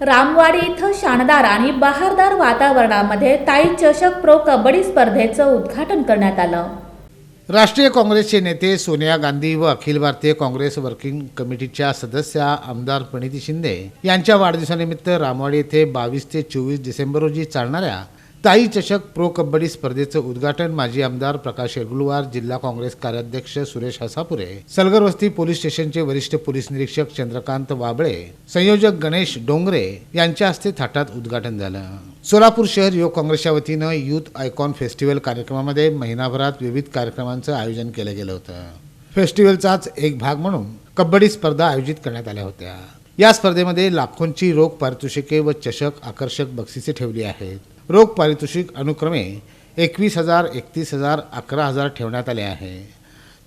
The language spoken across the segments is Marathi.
रामवाडी इथं शानदार आणि बहारदार वातावरणामध्ये ताई चषक प्रो कबड्डी स्पर्धेचं उद्घाटन करण्यात आलं. राष्ट्रीय काँग्रेसचे नेते सोनिया गांधी व अखिल भारतीय काँग्रेस वर्किंग कमिटीच्या सदस्या आमदार प्रणिती शिंदे यांच्या वाढदिवसानिमित्त रामवाडी येथे बावीस ते चोवीस डिसेंबर रोजी चालणाऱ्या स्थायी चषक प्रो कबड्डी स्पर्धेचं उद्घाटन माजी आमदार प्रकाश येगुलवार जिल्हा काँग्रेस कार्याध्यक्ष सुरेश हसापुरे सलगर वस्ती पोलीस स्टेशनचे वरिष्ठ पोलीस निरीक्षक चंद्रकांत वाबळे संयोजक गणेश डोंगरे यांच्या हस्ते थाटात उद्घाटन झालं. सोलापूर शहर युवक काँग्रेसच्या वतीनं युथ आयकॉन फेस्टिवल कार्यक्रमामध्ये महिनाभरात विविध कार्यक्रमांचं आयोजन केलं गेलं होतं. फेस्टिवलचाच एक भाग म्हणून कबड्डी स्पर्धा आयोजित करण्यात आल्या होत्या. या स्पर्धेमध्ये लाखोंची रोख पारितोषिके व चषक आकर्षक बक्षिसे ठेवली आहेत. रोख पारितोषिक अनुक्रमे एकवीस हजार एकतीस हजार अकरा हजार ठेवण्यात आले आहे.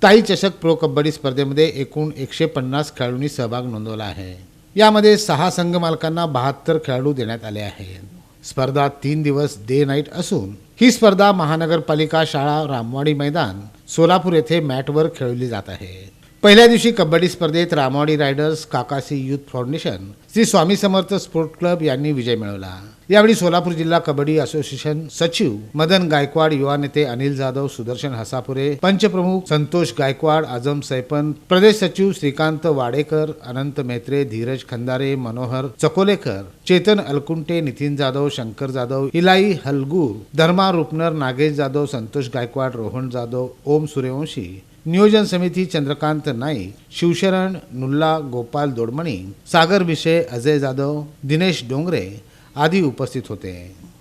ताई चषक प्रो कबड्डी स्पर्धेमध्ये एकूण एकशे पन्नास खेळाडूंनी सहभाग नोंदवला आहे. यामध्ये सहा संघ मालकांना बहात्तर खेळाडू देण्यात आले आहेत. स्पर्धा तीन दिवस डे नाईट असून ही स्पर्धा महानगरपालिका शाळा रामवाडी मैदान सोलापूर येथे मॅटवर खेळवली जात आहे. पहिल्या दिवशी कबड्डी स्पर्धेत Ramwadi riders काकासी youth foundation Shri Swami Samarth sport club यांनी विजय मिळवला. यावेळी सोलापूर जिल्हा कबड्डी असोसिएशन सचिव मदन गायकवाड युवा नेते अनिल जाधव सुदर्शन हसापुरे पंचप्रमुख संतोष गायकवाड आजम सैपन प्रदेश सचिव श्रीकांत वाडेकर अनंत मेत्रे धीरज खंदारे मनोहर चकोलेकर चेतन अलकुंटे नितीन जाधव शंकर जाधव इलाई हलगूर धर्मा रुपनर नागेश जाधव संतोष गायकवाड रोहन जाधव ओम सूर्यवंशी नियोजन समिती चंद्रकांत नाईक शिवशरण नुल्ला गोपाल दोडमणी सागर विषय अजय जाधव दिनेश डोंगरे आदी उपस्थित होते.